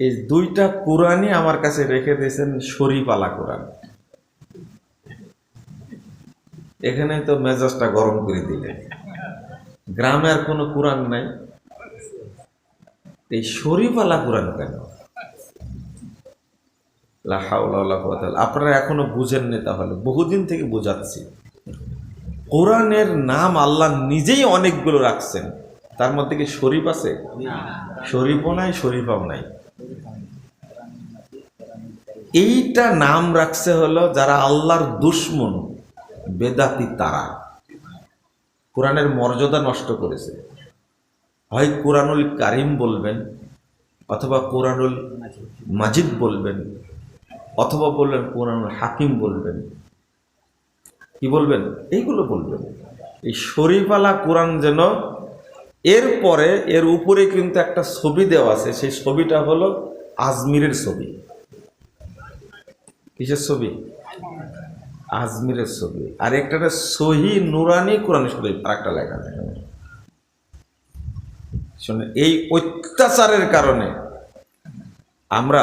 এই দুইটা কোরআনই আমার কাছে রেখে দিয়েছেন শরীফালা কোরআন। এখানে তো মেজাজটা গরম করে দিলেন। গ্রামে আর কোনো কোরআন নাই। এই শরীফালা কোরআন কেন? আপনারা এখনও বুঝেননি তাহলে। বহুদিন থেকে বোঝাচ্ছি। কোরআনের নাম আল্লাহ নিজেই অনেকগুলো রাখছেন। তার মধ্যে কি শরীফ আছে? শরীফও নাই শরীফাও নাই। এইটা নাম রাখছে হলো যারা আল্লাহর দুশ্মন, বেদাতি তারা। কোরআনের মর্যাদা নষ্ট করেছে। হয় কোরআনুল কারিম বলবেন, অথবা কোরআনুল মাজিদ বলবেন, অথবা বলবেন কোরআনুল হাকিম বলবেন। কি বলবেন? এইগুলো বলবেন। এই শরীফালা কোরআন যেন এরপরে এর উপরে কিন্তু একটা ছবি দেওয়া আছে, সেই ছবিটা হলো আজমিরের ছবি। কিসের ছবি? আজমিরের ছবি। আর একটা সহি নুরানি কোরআন শরীফ, আর একটা লেখা আছে এখানে। শোনেন, এই অত্যাচারের কারণে আমরা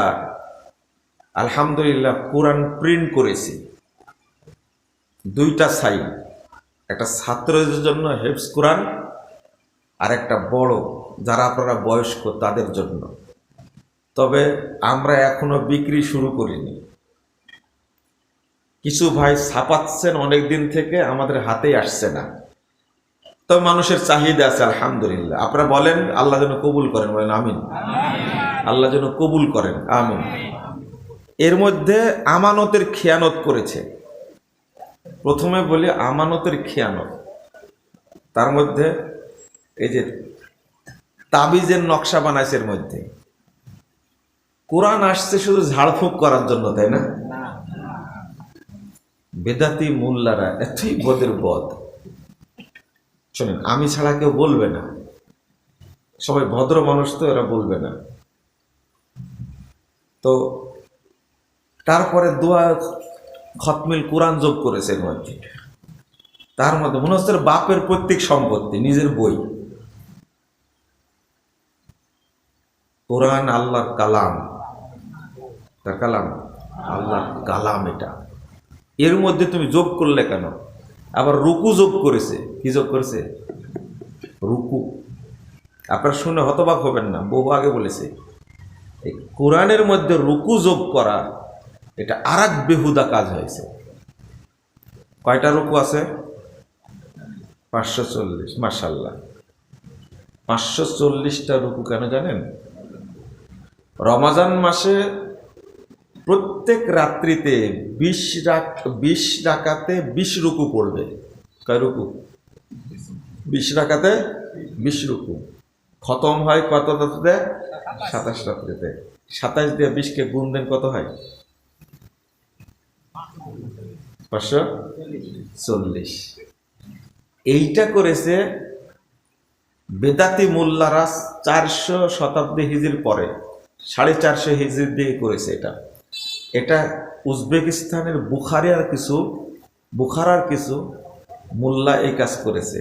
আলহামদুলিল্লাহ কোরআন প্রিন্ট করেছি। দুইটা সাইড একটা ছাত্রদের জন্য হেফস কোরআন আর একটা বড়, যারা আপনারা বয়স্ক তাদের জন্য। তবে আমরা এখনও বিক্রি শুরু করিনি। কিছু ভাই ছাপাচ্ছেন অনেক দিন থেকে, আমাদের হাতেই আসছে না। তবে মানুষের চাহিদা আছে, আলহামদুলিল্লাহ। আপনারা বলেন, আল্লাহ যেন কবুল করেন, বলেন আমিন। আল্লাহ যেন কবুল করেন, আমিন। এর মধ্যে আমানতের খেয়ানত করেছে। প্রথমে বলি, আমানতের খেয়ানত। তার মধ্যে এই যে তাবিজের নকশা বানাইছে এর মধ্যে। কোরআন আসছে শুধু ঝাড়ফুঁক করার জন্য, তাই না? বেদাতি মোল্লারা এতই বদের বদ। শোনেন, আমি ছাড়া কেউ বলবে না। সবাই ভদ্র মানুষ তো, এরা বলবে না। তো তারপরে দোয়া খতমিল কোরআন যোগ করেছে এর মধ্যে। তার মধ্যে মনে হচ্ছে বাপের প্রত্যেক সম্পত্তি, নিজের বই। কোরআন আল্লাহর কালাম। তার কালাম? আল্লাহর কালাম এটা। এর মধ্যে তুমি যোগ করলে কেন? আবার রুকু যোগ করেছে। কি যোগ করেছে? রুকু। আপনারা শুনে হতবাক হবেন না, বহু আগে বলেছে। এই কোরআনের মধ্যে রুকু যোগ করা, এটা আর এক বেহুদা কাজ হয়েছে। কয়টা রুকু আছে? পাঁচশো চল্লিশ মার্শাল্লাহ পাঁচশো চল্লিশটা রুকু কেন জানেন? রমাজান মাসে প্রত্যেক রাত্রিতে বিশ রাক বিশ রাকাতে বিশ রুকু পড়বে। কয় রুকু? বিশ রাকাতে বিশ রুকু। খতম হয় কত রাত্রিতে? সাতাশ রাত্রিতে। সাতাশ দিয়ে বিশকে গুণ দেন কত হয়? পাঁচশো চল্লিশ। এইটা করেছে বেদাতি মোল্লারা চারশো শতাব্দী হিজির পরে। সাড়ে চারশো হিজির দিয়ে করেছে এটা। এটা উজবেকিস্তানের বুখারিয়ার কিছু বুখারার কিছু মোল্লা এই কাজ করেছে।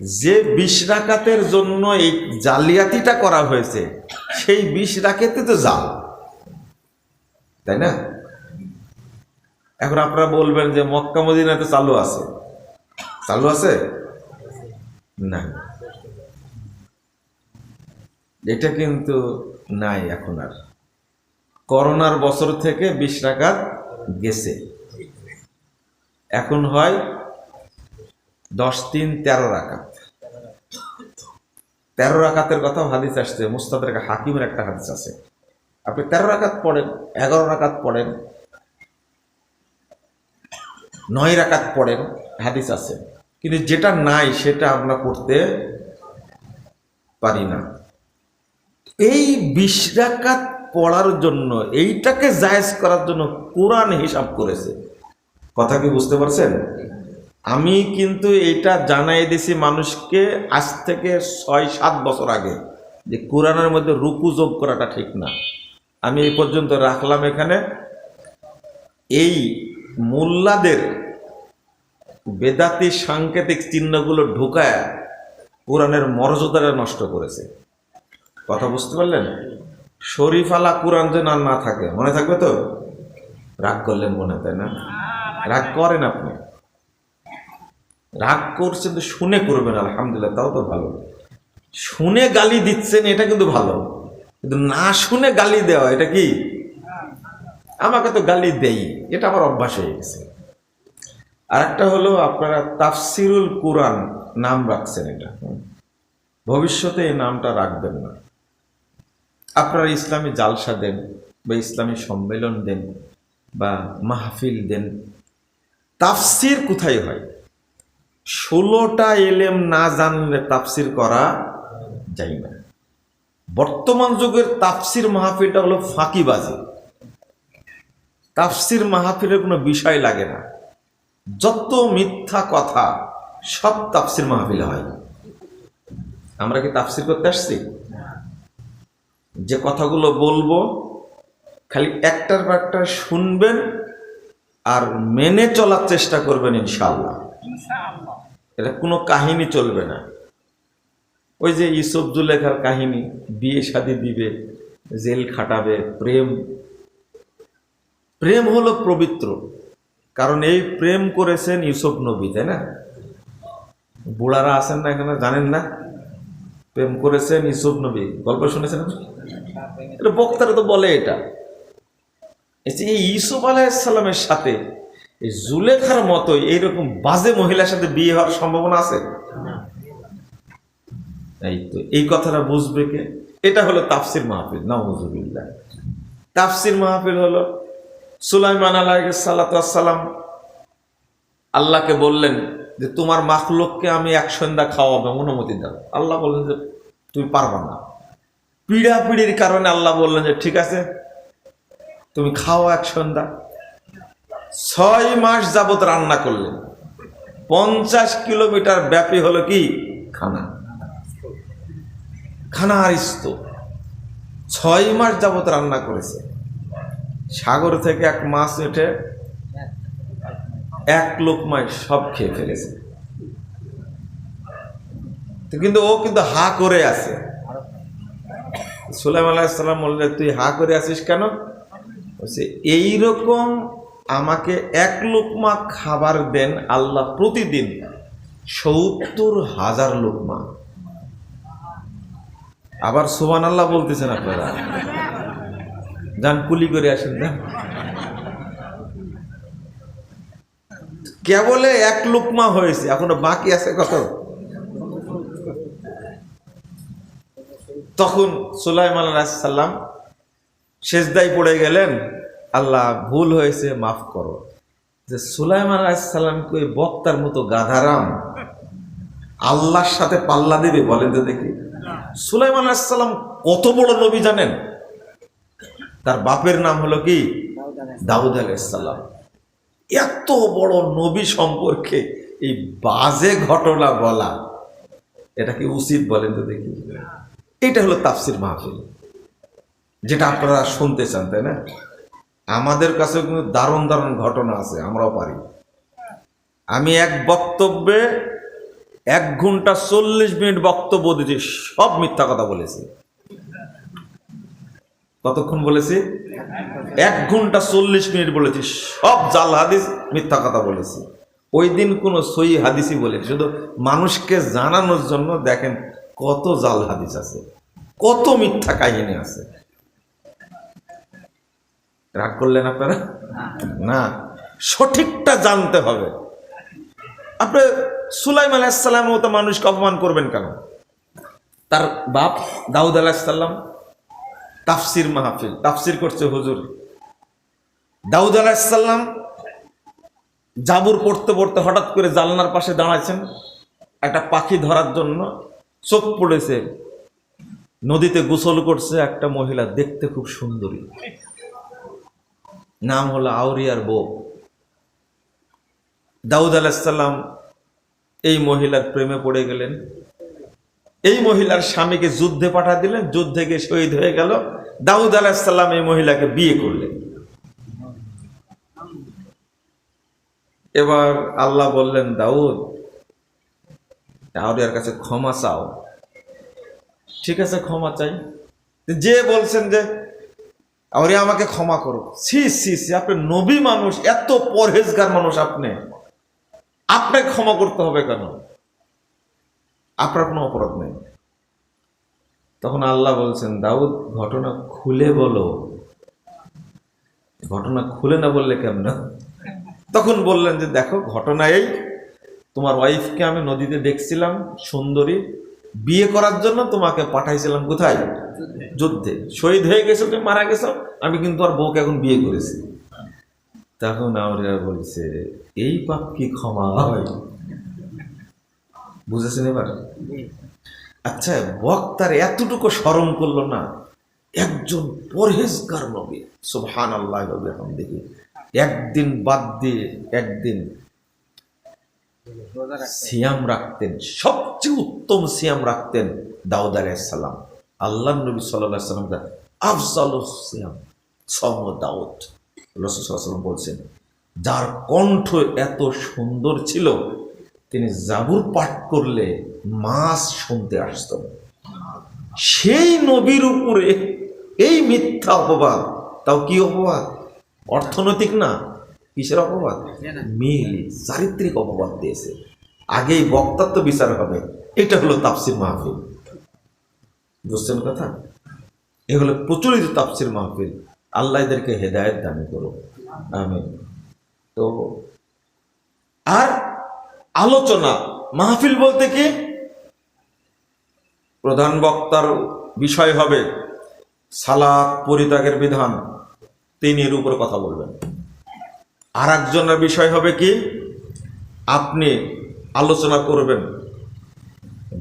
যে বিশ রাকাতের জন্য এই জালিয়াতিটা করা হয়েছে, সেই বিশ রাকাতে তো জাল তাই না? এখন আপনারা বলবেন যে মক্কা মদিনাতে চালু আছে। চালু আছে? না। এটা কিন্তু নাই এখন আর। করোনার বছর থেকে বিশ রাকাত গেছে। এখন হয় দশ তিন তেরো রাকাত। তেরো রাকাতের কথাও হাদিস আসছে, মুস্তাদের হাকিমের একটা হাদিস আছে। আপনি তেরো রাকাত পড়েন, এগারো রাকাত পড়েন, নয় রাকাত পড়েন, হাদিস আছে। কিন্তু যেটা নাই সেটা আমরা করতে পারি না। এই বিশ রাকাত পড়ার জন্য, এইটাকে জায়েজ করার জন্য কোরআন হিসাব করেছে। কথা কি বুঝতে পারছেন? আমি কিন্তু এইটা জানাই দিছি মানুষকে আজ থেকে ছয় সাত বছর আগে, যে কোরআনের মধ্যে রুকু যোগ করাটা ঠিক না। আমি এই পর্যন্ত রাখলাম এখানে। এই মোল্লাদের বেদাতি সাংকেতিক চিহ্নগুলো ঢুকায় কোরআনের মর্যাদাটা নষ্ট করেছে। কথা বুঝতে পারলেন? শরীফ আলা কোরআন যেন আর না থাকে, মনে থাকবে তো? রাগ করলেন মনে তাই না? রাগ করেন আপনি। রাগ করছেন তো শুনে করবেন, আলহামদুলিল্লাহ, তাও তো ভালো। শুনে গালি দিচ্ছেন, এটা কিন্তু ভালো। কিন্তু না শুনে গালি দেওয়া, এটা কি? আমাকে তো গালি দেই, এটা আমার অভ্যাস হয়ে গেছে। আর একটা হলো, আপনারা তাফসিরুল কোরআন নাম রাখছেন এটা। ভবিষ্যতে এই নামটা রাখবেন না। আপনারা ইসলামী জালসা দেন বা ইসলামী সম্মেলন দেন বা মাহফিল দেন, তাফসির কোথায় হয়? ষোলোটা এলেম না জানলে তাফসির করা যায় না। বর্তমান যুগের তাফসির মাহফিলটা হলো ফাঁকিবাজি। তাফসির মাহফিলের কোনো বিষয় লাগে না। যত মিথ্যা কথা সব তাফসির মাহফিলে হয়। আমরা কি তাফসির করতে আসছি? যে কথাগুলো বলব খালি একটার পর একটা শুনবেন আর মেনে চলার চেষ্টা করবেন ইনশাল্লাহ এটা কোনো কাহিনী চলবে না। ওই যে ইসব জুলেখার কাহিনী বিয়ে শাদি দিবে জেল খাটাবে প্রেম। প্রেম হলো পবিত্র। কারণ এই প্রেম করেছেন ইউসুফ নবী তাই না? বুড়ারা আছেন না এখানে জানেন না? প্রেম করেছেন ইউসুফ নবী। গল্প শুনেছেন? এটা বক্তারা তো বলে এটা। এই যে ইউসুফ আলাইসাল্লামের সাথে এই জুলেখার মতোই এইরকম বাজে মহিলার সাথে বিয়ে হওয়ার সম্ভাবনা আছে? এই তো, এই কথাটা বুঝবে কে? এটা হলো তাফসির মাহফিল, নাউজুবিল্লাহ। তাফসির মাহফিল হলো সুলাইমান আলাইসাল্লাম আল্লাহকে বললেন যে তোমার মাখলুককে আমি এক সন্ধ্যা খাওয়াবো অনুমতি দাও আল্লাহ বললেন যে, তুমি পারবা না। পিড়াপিড়ির কারণে আল্লাহ বললেন যে, ঠিক আছে, তুমি খাও এক সন্ধ্যা। ছয় মাস যাবত রান্না করলেন। পঞ্চাশ কিলোমিটার ব্যাপী হলো কি? খানা। খানা আর ইস্তো ছয় মাস যাবত রান্না করেছে। সাগর থেকে এক মাছ উঠে এক লোকমায় সব খেয়ে ফেলেছে। কিন্তু ও কিন্তু হা করে আছে। সুলাইম আলাইসাল্লাম বললেন তুই হা করে আছিস কেন? বলছে, এইরকম আমাকে এক লোকমা খাবার দেন আল্লাহ প্রতিদিন, সত্তর হাজার লোকমা। আবার সুবান আল্লাহ বলতেছেন আপনারা। যান, কুলি করে আসেন না কেবলে এক লুকমা হয়েছে, এখনও বাকি আছে কত? তখন সুলাইমান আলাইসাল্লাম শেষদাই পড়ে গেলেন, আল্লাহ ভুল হয়েছে, মাফ করো। যে সুলাইমান আলাইসাল্লামকে বক্তার মতো গাধারাম, আল্লাহর সাথে পাল্লা দেবে বলেন তো দেখি। সুলাইমান আলাইসাল্লাম কত বড় নবী জানেন? তার বাপের নাম হলো কি? দাউদ আলাইসাল্লাম এত বড় নবী সম্পর্কে এই বাজে ঘটনা বলা, এটা কি উচিত বলেন তো দেখি। এটা হলো তাফসির মাহফিল, যেটা আপনারা শুনতে চান, তাই না? আমাদের কাছে কিন্তু দারুণ দারুণ ঘটনা আছে, আমরাও পারি। আমি এক বক্তব্যে এক ঘণ্টা চল্লিশ মিনিট বক্তব্য দিয়েছি, সব মিথ্যা কথা বলেছি। কতক্ষণ বলেছি? এক ঘণ্টা চল্লিশ মিনিট বলেছি সব জাল হাদিস মিথ্যা কথা বলেছি। ওই দিন কোনো সই হাদিসই বলে শুধু মানুষকে জানানোর জন্য দেখেন কত জাল হাদিস আছে। কত মিথ্যা কাহিনী আছে। রাগ করলেন আপনারা? না। সঠিকটা জানতে হবে। আপনি সুলাইম আলাইসাল্লাম মতো মানুষকে অপমান করবেন কেন? তার বাপ দাউদ আলাহিসাল্লাম তাফসির মাহফিল, তাফসির করছে হুজুর। দাউদ আলাহিসাল্লাম জাবুর পড়তে পড়তে হঠাৎ করে জানলার পাশে দাঁড়াচ্ছেন একটা পাখি ধরার জন্য চোখ পড়েছে। নদীতে গোসল করছে একটা মহিলা, দেখতে খুব সুন্দরী। নাম হলো আউরিয়ার বউ। দাউদ আলাহিসাল্লাম এই মহিলার প্রেমে পড়ে গেলেন। এই মহিলার স্বামীকে যুদ্ধে পাঠা দিলেন, যুদ্ধে গিয়ে শহীদ হয়ে গেল। দাউদ আলাহিসাল্লাম এই মহিলাকে বিয়ে করলেন। এবার আল্লাহ বললেন, দাউদ আউরিয়ার কাছে ক্ষমা চাও। ঠিক আছে, ক্ষমা চাই। যে বলছেন যে, আরে আমাকে ক্ষমা করো। সি সি সি আপনি নবী মানুষ, এত পরহেজগার মানুষ আপনি। আপনাকে ক্ষমা করতে হবে কেন? আপনার কোনো অপরাধ নেই। তখন আল্লাহ বলছেন, দাউদ, ঘটনা খুলে বলো। ঘটনা খুলে না বললে কেমন? তখন বললেন যে, দেখো, ঘটনা এই, তোমার ওয়াইফকে আমি নদীতে দেখছিলাম, সুন্দরী। বিয়ে করার জন্য তোমাকে পাঠাইছিলাম কোথায়? যুদ্ধে। শহীদ হয়ে গেছো তুমি, মারা গেছো, আমি কিন্তু আর বউকে এখন বিয়ে করেছি। তখন আমরা বলছে, এই পাপ কি ক্ষমা হয়? বুঝেছেন এবার? আচ্ছা বক্তার এতটুকু স্মরণ করল না একজন পরহেজগার নবী সুবহান আল্লাহ এখন দেখি একদিন বাদ দিয়ে একদিন সিয়াম রাখতেন সবচেয়ে উত্তম সিয়াম রাখতেন দাউদ আলাইসাল্লাম আল্লাহ নবী সাল্লাহ সাল্লাম আফজাল সিয়াম সম দাউদ। রসুলাম বলছেন যার কণ্ঠ এত সুন্দর ছিল তিনি জাবুর পাঠ করলে মাস শুনতে আসত। সেই নবীর উপরে এই মিথ্যা অপবাদ, তাও কি অপবাদ? অর্থনৈতিক না? কিসের অপবাদ? মিল, চারিত্রিক অপবাদ দিয়েছে। আগেই বক্তাত্ব বিচার হবে, এটা হলো তাপসির মাহফিল। বুঝছেন কথা? এগুলো প্রচলিত তাপসির মাহফিল। আল্লাহ এদেরকে হেদায়ত দান করো আমি তো, আর আলোচনা। মাহফিল বলতে কি? প্রধান বক্তার বিষয় হবে সালাত পরিত্যাগের বিধান। তিনি এর উপরে কথা বলবেন। আর একজনের বিষয় হবে কি? আপনি আলোচনা করবেন।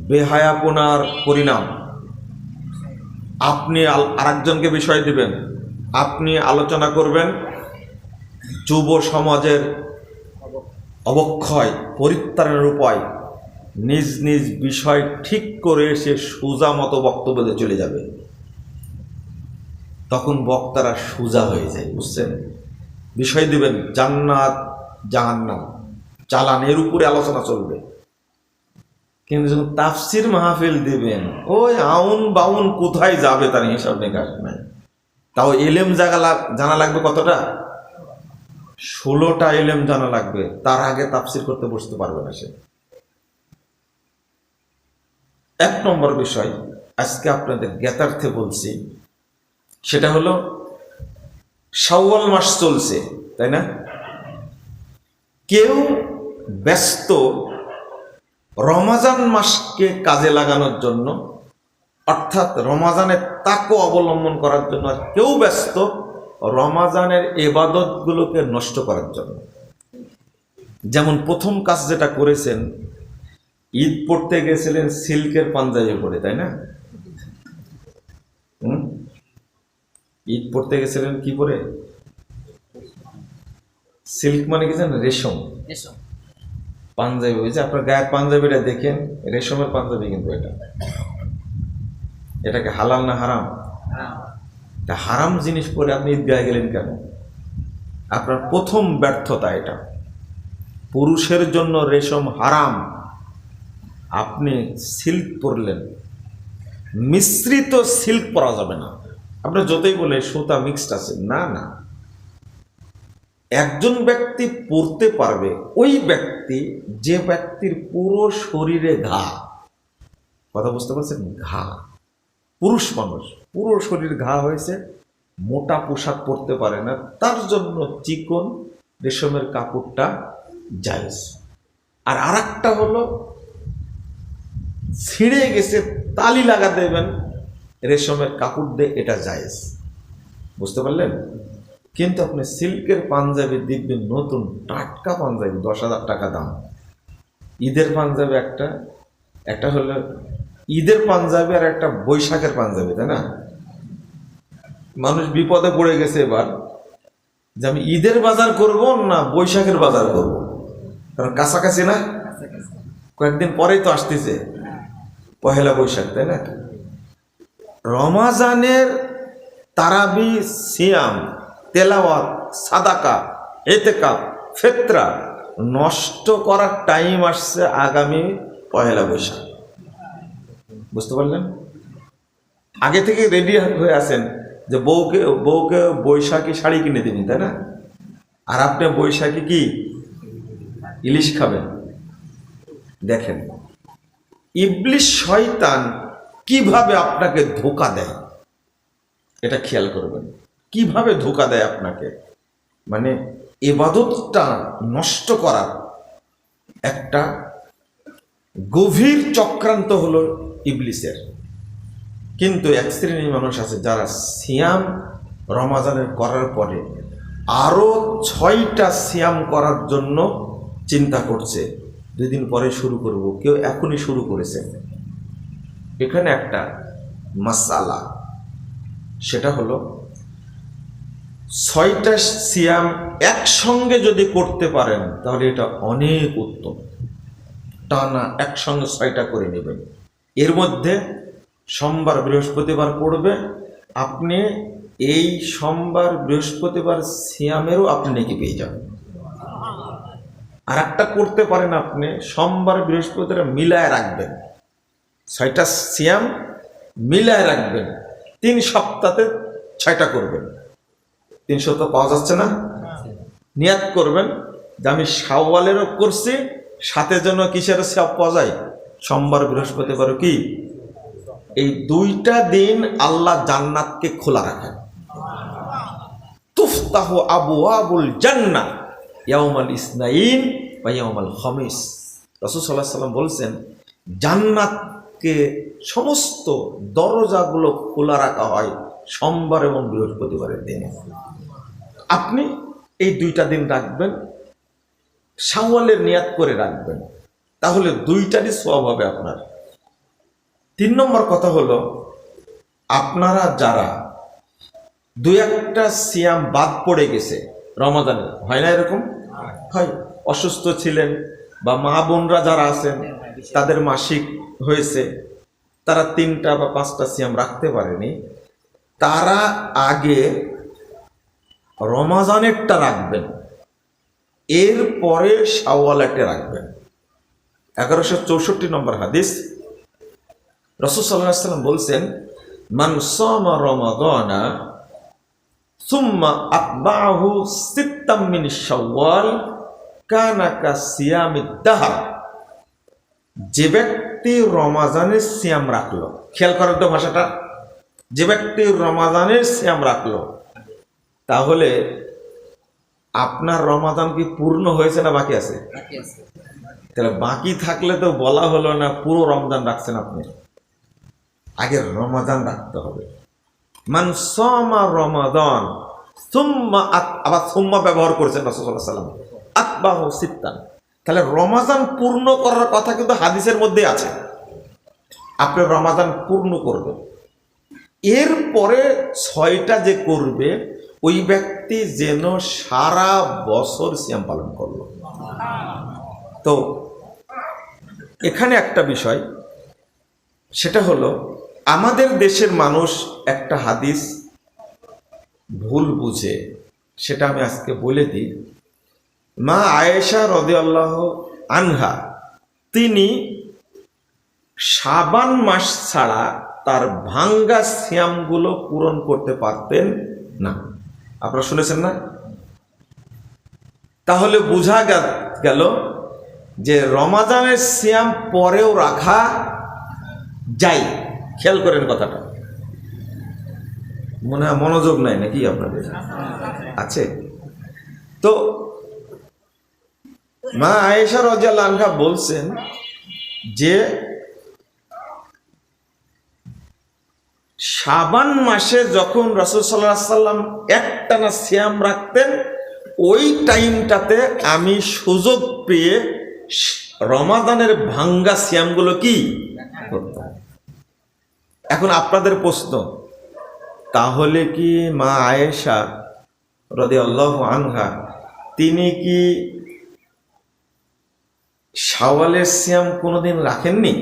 বেহায়াপনার পরিণাম। আপনি আর একজনকে বিষয় দিবেন। আপনি আলোচনা করবেন। যুব সমাজের অবক্ষয়, পরিত্রাণের উপায়। নিজ নিজ বিষয় ঠিক করে সে সোজা মতো বক্তব্য চলে যাবে। তখন বক্তারা সোজা হয়ে যায়, বুঝছেন? বিষয় দিবেন, জান্নাত, জাহান্নাম। চালান এর উপরে আলোচনা চলবে। কিন্তু যখন তাফসির মাহফিল দিবেন, ওই আউন বাউন কোথায় যাবে তার হিসাব নিকাশ নাই। তাও এলেম জাগা জানা লাগবে কতটা? ষোলোটা এলেম জানা লাগবে, তার আগে তাফসির করতে বসতে পারবে না সে। এক নম্বর বিষয় আজকে আপনাদের জ্ঞাতার্থে বলছি, সেটা হলো শাওয়াল মাস চলছে, তাই না? কেউ ব্যস্ত রমাজান মাসকে কাজে লাগানোর জন্য, অর্থাৎ রমাজানের তাকও অবলম্বন করার জন্য আর কেউ ব্যস্ত রমাজানের এবাদতগুলোকে নষ্ট করার জন্য। যেমন প্রথম কাজ যেটা করেছেন ঈদ পড়তে গেছিলেন সিল্কের পাঞ্জাবি পরে তাই না? ঈদ পড়তে গেছিলেন কি পরে? সিল্ক মানে কি জানেন? রেশম। পাঞ্জাবি ওই যে আপনার গায়ের পাঞ্জাবিটা দেখেন রেশমের পাঞ্জাবি কিন্তু এটা। এটাকে হালাল না হারাম। তা হারাম জিনিস পরে আপনি ঈদগাহে গেলেন কেন? আপনার প্রথম ব্যর্থতা এটা। পুরুষের জন্য রেশম হারাম। আপনি সিল্ক পরলেন। মিশ্রিত সিল্ক পরা যাবে না। আপনার যতই বলে সুতা মিক্সড আছে, না না। একজন ব্যক্তি পড়তে পারবে, ওই ব্যক্তি, যে ব্যক্তির পুরো শরীরে ঘা। কথা বুঝতে পারছেন? ঘা। পুরুষ মানুষ। পুরো শরীর ঘা হয়েছে, মোটা পোশাক পরতে পারে না, তার জন্য চিকন রেশমের কাপড়টা জায়েজ। আর আরেকটা হলো, ছিঁড়ে গেছে, তালি লাগা দেবেন, রেশমের কাপড় দিয়ে এটা জায়েজ। বুঝতে পারলেন? কিন্তু আপনি সিল্কের পাঞ্জাবি দেখবেন, নতুন টাটকা পাঞ্জাবি, দশ হাজার টাকা দাম। ঈদের পাঞ্জাবি একটা একটা হলো ঈদের পাঞ্জাবি আর একটা বৈশাখের পাঞ্জাবি তাই না? মানুষ বিপদে পড়ে গেছে এবার যে আমি ঈদের বাজার করব না বৈশাখের বাজার করব? কারণ কাছাকাছি না? কয়েকদিন পরেই তো আসতেছে। পহেলা বৈশাখ তাই না? রমাজানের তারাবি সিয়াম তেলাওয়াত সাদাকা এতেকা ফেত্রা নষ্ট করার টাইম আসছে আগামী পহেলা বৈশাখ। বুঝতে পারলেন? আগে থেকে রেডি হয়ে আছেন যে বউকে বউকে বৈশাখী শাড়ি কিনে দেবেন, তাই না? আর আপনি বৈশাখী কি? ইলিশ খাবেন। দেখেন, ইবলিশ শয়তান কীভাবে আপনাকে ধোকা দেয়, এটা খেয়াল করবেন। কীভাবে ধোকা দেয় আপনাকে? মানে এবাদতটা নষ্ট করার একটা গভীর চক্রান্ত হলো ইবলিসের। কিন্তু এক শ্রেণির মানুষ আছে যারা সিয়াম রমাজানের করার পরে আরও ছয়টা সিয়াম করার জন্য চিন্তা করছে। দুই দিন পরে শুরু করব, কেউ এখনই শুরু করেছে। এখানে একটা মাসালা, সেটা হলো ছয়টা সিয়াম একসঙ্গে যদি করতে পারেন, তাহলে এটা অনেক উত্তম। টানা একসঙ্গে ছয়টা করে নেবেন। এর মধ্যে সোমবার বৃহস্পতিবার পড়বে। আপনি এই সোমবার বৃহস্পতিবার সিয়ামেরও আপনি নাকি পেয়ে যাবেন। আর একটা করতে পারেন আপনি, সোমবার বৃহস্পতিবার মিলায় রাখবেন। ছয়টা সিয়াম মিলায় রাখবেন। তিন সপ্তাহে ছয়টা করবেন। তিন সপ্তাহ পাওয়া যাচ্ছে না? নিয়াত করবেন যে আমি সাওয়ালেরও করছি, সাথে যেন কিসের সব পাওয়া যায়? সোমবার বৃহস্পতিবারও কি? এই দুইটা দিন আল্লাহ জান্নাতকে খোলা রাখেন। তুফতাহ আবু আবুল জান্না ইয়াউমাল ইসনাইন বা ইয়াউমাল খমিস। রসুল সাল্লাহ সাল্লাম বলছেন, জান্নাতকে সমস্ত দরজাগুলো খোলা রাখা হয় সোমবার এবং বৃহস্পতিবারের দিনে। আপনি এই দুইটা দিন রাখবেন সাওয়ালের নিয়াত করে রাখবেন। তাহলে দুইটারই সব হবে আপনার। তিন নম্বর কথা হলো, আপনারা যারা দুই একটা সিয়াম বাদ পড়ে গেছে রমাদানে, হয় না এরকম? হয়। অসুস্থ ছিলেন বা মা বোনরা যারা আছেন, তাদের মাসিক হয়েছে, তারা তিনটা বা পাঁচটা সিয়াম রাখতে পারেনি। তারা আগে রমাজানেরটা রাখবেন। এরপরে শাওয়ালাটে রাখবেন। এগারোশো চৌষট্টি নম্বর হাদিস। রসুল বলছেন সামা সুম্মা আতবাহু সিত্তাম মিন শাওয়াল কানা কা সিয়ামিদ দাহার। যে ব্যক্তি রমাজানের সিয়াম রাখল, খেয়াল করার তো ভাষাটা, যে ব্যক্তি রমাজানের সিয়াম রাখল, তাহলে আপনার রমাদান কি পূর্ণ হয়েছে না বাকি আছে। তাহলে বাকি থাকলে তো বলা হলো না, পুরো রমজান রাখছেন আপনি। আগে রমাদান রাখতে হবে। মান সমা রমাদান, সুম্মা আবার সুম্মা ব্যবহার করেছেন রাসূলুল্লাহ সাল্লাম। আতবাহ সিত্তান। তাহলে রমাদান পূর্ণ করার কথা কিন্তু হাদিসের মধ্যে আছে। আপনি রমাদান পূর্ণ করবেন। এরপরে ছয়টা যে করবে, ওই ব্যক্তি যেন সারা বছর সিয়াম পালন করল। তো এখানে একটা বিষয়, সেটা হলো, আমাদের দেশের মানুষ একটা হাদিস ভুল বুঝে, সেটা আমি আজকে বলে দিই। মা আয়েশা রদে আল্লাহ আনহা, তিনি সাবান মাস ছাড়া তার ভাঙ্গা সিয়ামগুলো পূরণ করতে পারতেন না। আপনারা শুনেছেন না? তাহলে বোঝা গেল যে রমাজানের সিয়াম পরেও রাখা যায়। খেয়াল করেন কথাটা। মনে হয় মনোযোগ নাই নাকি আপনাদের? আছে। তো মা আয়েশা আনহা বলছেন যে শাবান মাসে যখন রসুল সাল্লাহ সাল্লাম একটানা সিয়াম রাখতেন, ওই টাইমটাতে আমি সুযোগ পেয়ে রমাদানের ভাঙ্গা সিয়ামগুলো কি? এখন আপনাদের প্রশ্ন। তাহলে কি মা আয়েশা রদে আল্লাহ আনহা, তিনি কি শাওয়ালের সিয়াম কোনোদিন রাখেননি?